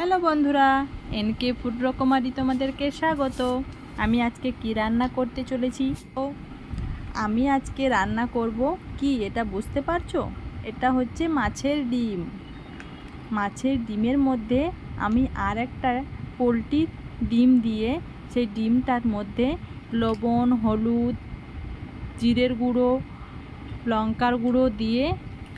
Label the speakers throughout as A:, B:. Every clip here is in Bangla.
A: হ্যালো বন্ধুরা, এনকে ফুড রকমারি তোমাদেরকে স্বাগত। আমি আজকে কি রান্না করতে চলেছি? ও, আমি আজকে রান্না করব কি, এটা বুঝতে পারছ? এটা হচ্ছে মাছের ডিম। মাছের ডিমের মধ্যে আমি আর একটা পোলট্রির ডিম দিয়ে সেই ডিমটার মধ্যে লবণ, হলুদ, জিরের গুঁড়ো, লঙ্কার গুঁড়ো দিয়ে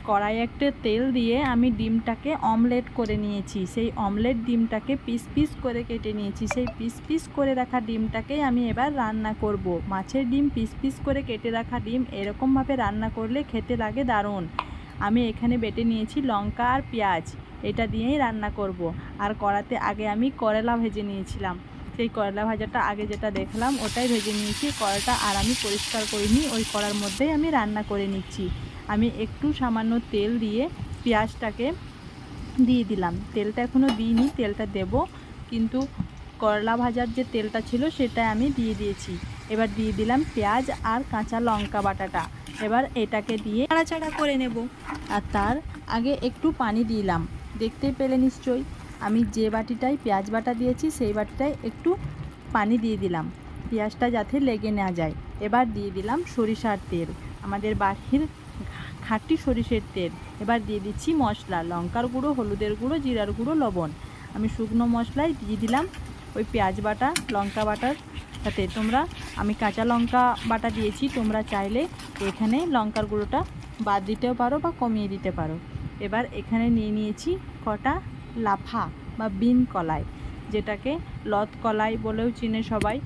A: কড়াই একটা তেল দিয়ে আমি ডিমটাকে অমলেট করে নিয়েছি। সেই অমলেট ডিমটাকে পিস পিস করে কেটে নিয়েছি। সেই পিস পিস করে রাখা ডিমটাকেই আমি এবার রান্না করব। মাছের ডিম পিস পিস করে কেটে রাখা ডিম এরকমভাবে রান্না করলে খেতে লাগে দারুণ। আমি এখানে বেটে নিয়েছি লঙ্কা আর পেঁয়াজ। এটা দিয়েই রান্না করব। আর কড়াতে আগে আমি করলা ভেজে নিয়েছিলাম। সেই করলা ভাজাটা আগে যেটা দেখলাম, ওটাই ভেজে নিয়েছি। কড়াটা আর আমি পরিষ্কার করিনি, ওই কড়ার মধ্যেই আমি রান্না করে নিচ্ছি। আমি একটু সামান্য তেল দিয়ে পেঁয়াজটাকে দিয়ে দিলাম। তেলটা এখনও দিইনি, তেলটা দেব। কিন্তু করলা ভাজার যে তেলটা ছিল সেটা আমি দিয়ে দিয়েছি। এবার দিয়ে দিলাম পেঁয়াজ আর কাঁচা লঙ্কা বাটাটা। এবার এটাকে দিয়ে নাড়াচাড়া করে নেব। আর তার আগে একটু পানি দিলাম। দেখতে পেলে নিশ্চয়ই। আমি যে বাটিটায় পেঁয়াজ বাটা দিয়েছি, সেই বাটিটায় একটু পানি দিয়ে দিলাম। পেঁয়াজটা যাতে লেগে না যায়। এবার দিয়ে দিলাম সরিষার তেল। আমাদের বাড়ির খাঁটি সরিষের তেল। এবার দিয়ে দিচ্ছি মশলা, লঙ্কার গুঁড়ো, হলুদের গুঁড়ো, জিরার গুঁড়ো, লবণ। আমি শুকনো মশলায় দিয়ে দিলাম ওই পেঁয়াজ বাটা, লঙ্কা বাটার সাথে। তোমরা, আমি কাঁচা লঙ্কা বাটা দিয়েছি, তোমরা চাইলে এখানে লঙ্কার গুঁড়োটা বাদ দিতেও পারো বা কমিয়ে দিতে পারো। এবার এখানে নিয়ে নিয়েছি কটা লাফা বা বিন কলাই, যেটাকে লত কলাই বলেও চিনে সবাই।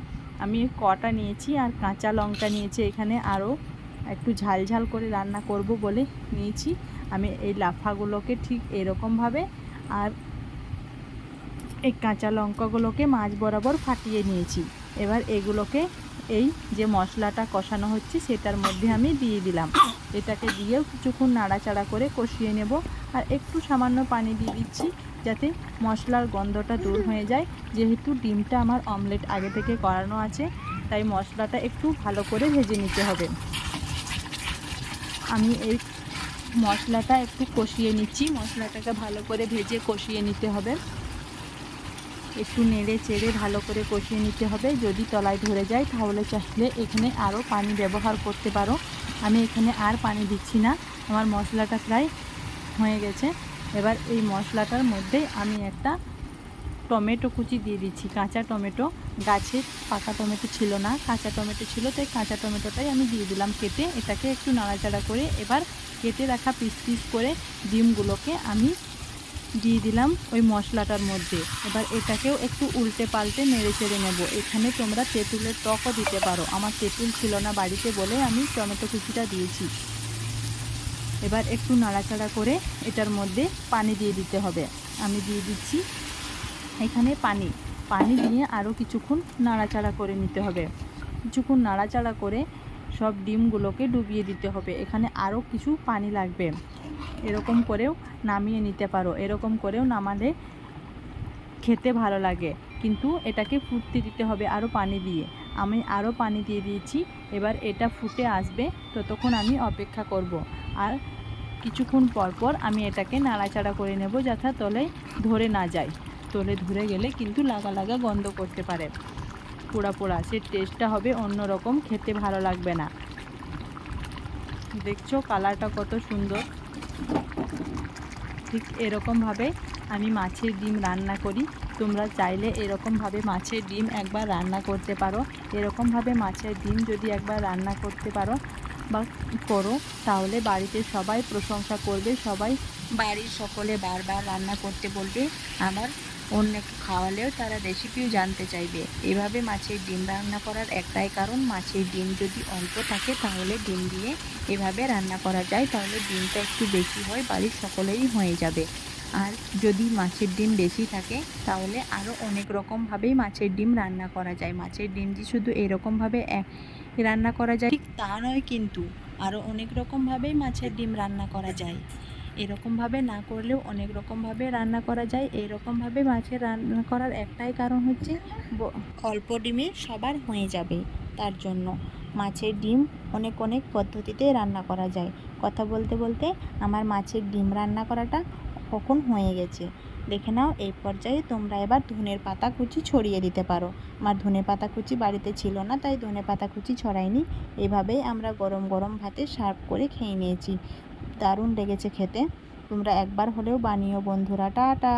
A: আমি কটা নিয়েছি আর কাঁচা লঙ্কা নিয়েছি। এখানে আরও একটু ঝাল ঝাল করে রান্না করব বলে নিয়েছি। আমি এই লাফাগুলোকে ঠিক এরকমভাবে আর এই কাঁচা লঙ্কাগুলোকে মাছ বরাবর ফাটিয়ে নিয়েছি। এবার এগুলোকে এই যে মশলাটা কষানো হচ্ছে সেটার মধ্যে আমি দিয়ে দিলাম। এটাকে দিয়েও কিছুক্ষণ নাড়াচাড়া করে কষিয়ে নেব আর একটু সামান্য পানি দিয়ে দিচ্ছি যাতে মশলার গন্ধটা দূর হয়ে যায়। যেহেতু ডিমটা আমার অমলেট আগে থেকে করানো আছে, তাই মশলাটা একটু ভালো করে ভেজে নিতে হবে। আমি এই মশলাটা একটু কষিয়ে নিচ্ছি। মশলাটাকে ভালো করে ভেজে কষিয়ে নিতে হবে। একটু নেড়ে চেড়ে ভালো করে কষিয়ে নিতে হবে। যদি তলায় ধরে যায়, তাহলে চাইলে এখানে আরও পানি ব্যবহার করতে পারো। আমি এখানে আর পানি দিচ্ছি না। আমার মশলাটা প্রায় হয়ে গেছে। এবার এই মশলাটার মধ্যে আমি একটা টমেটো কুচি দিয়ে দিচ্ছি। কাঁচা টমেটো, গাছের পাকা টমেটো ছিল না, কাঁচা টমেটো ছিল, তাই কাঁচা টমেটোটাই আমি দিয়ে দিলাম কেটে। এটাকে একটু নাড়াচাড়া করে এবার কেটে রাখা পিস পিস করে ডিমগুলোকে আমি দিয়ে দিলাম ওই মশলাটার মধ্যে। এবার এটাকেও একটু উল্টে পাল্টে নেড়ে চেড়ে নেব। এখানে তোমরা তেঁতুলের টকও দিতে পারো। আমার তেঁতুল ছিল না বাড়িতে বলে আমি টমেটো কুচিটা দিয়েছি। এবার একটু নাড়াচাড়া করে এটার মধ্যে পানি দিয়ে দিতে হবে। আমি দিয়ে দিচ্ছি এখানে পানি পানি দিয়ে আরও কিছুক্ষণ নাড়াচাড়া করে নিতে হবে। কিছুক্ষণ নাড়াচাড়া করে সব ডিমগুলোকে ডুবিয়ে দিতে হবে। এখানে আরও কিছু পানি লাগবে। এরকম করেও নামিয়ে নিতে পারো। এরকম করেও নামালে খেতে ভালো লাগে। কিন্তু এটাকে ফুটতে দিতে হবে আরও পানি দিয়ে। আমি আরও পানি দিয়ে দিয়েছি। এবার এটা ফুটে আসবে ততক্ষণ আমি অপেক্ষা করব। আর কিছুক্ষণ পর পর আমি এটাকে নাড়াচাড়া করে নেব যাতে তলে ধরে না যায়। তলে ধরে গেলে কিন্তু লাগা লাগা গন্ধ করতে পারে। পোড়া পোড়া, সে টেস্টটা হবে অন্যরকম খেতে ভালো লাগবে না। দেখছ কালারটা কত সুন্দর? ঠিক এরকমভাবে আমি মাছের ডিম রান্না করি। তোমরা চাইলে এরকমভাবে মাছের ডিম একবার রান্না করতে পারো। এরকমভাবে মাছের ডিম যদি একবার রান্না করতে পারো বা করো, তাহলে বাড়িতে সবাই প্রশংসা করবে, সবাই বাড়ির সকলে বারবার রান্না করতে বলবে, আবার অন্যকে খাওয়ালেও তারা রেসিপিও জানতে চাইবে। এভাবে মাছের ডিম রান্না করার একটাই কারণ, মাছের ডিম যদি অল্প থাকে তাহলে ডিম দিয়ে এভাবে রান্না করা যায়, তাহলে ডিমটা একটু বেশি হয়, বাড়ির সকলেই হয়ে যাবে। আর যদি মাছের ডিম বেশি থাকে, তাহলে আরও অনেক রকমভাবেই মাছের ডিম রান্না করা যায়। মাছের ডিম যে শুধু এরকমভাবে রান্না করা যায়। ঠিক তা নয় কিন্তু আরও অনেক রকমভাবেই মাছের ডিম রান্না করা যায়। এরকমভাবে না করলেও অনেক রকমভাবে রান্না করা যায়। এরকমভাবে মাছের রান্না করার একটাই কারণ হচ্ছে অল্প ডিমে সবার হয়ে যাবে। তার জন্য মাছের ডিম অনেক অনেক পদ্ধতিতে রান্না করা যায়। কথা বলতে বলতে আমার মাছের ডিম রান্না করাটা কখন হয়ে গেছে? দেখে নাও, এই পর্যায়ে তোমরা এবার ধনের পাতা কুচি ছড়িয়ে দিতে পারো। আমার ধনে পাতা কুচি বাড়িতে ছিল না, তাই ধনে পাতা কুচি ছড়াইনি। এভাবেই আমরা গরম গরম ভাতে সার্ভ করে খেয়ে নিয়েছি। দারুণ লেগেছে খেতে। তোমরা একবার হলেও বানিও বন্ধুরা। টাটা!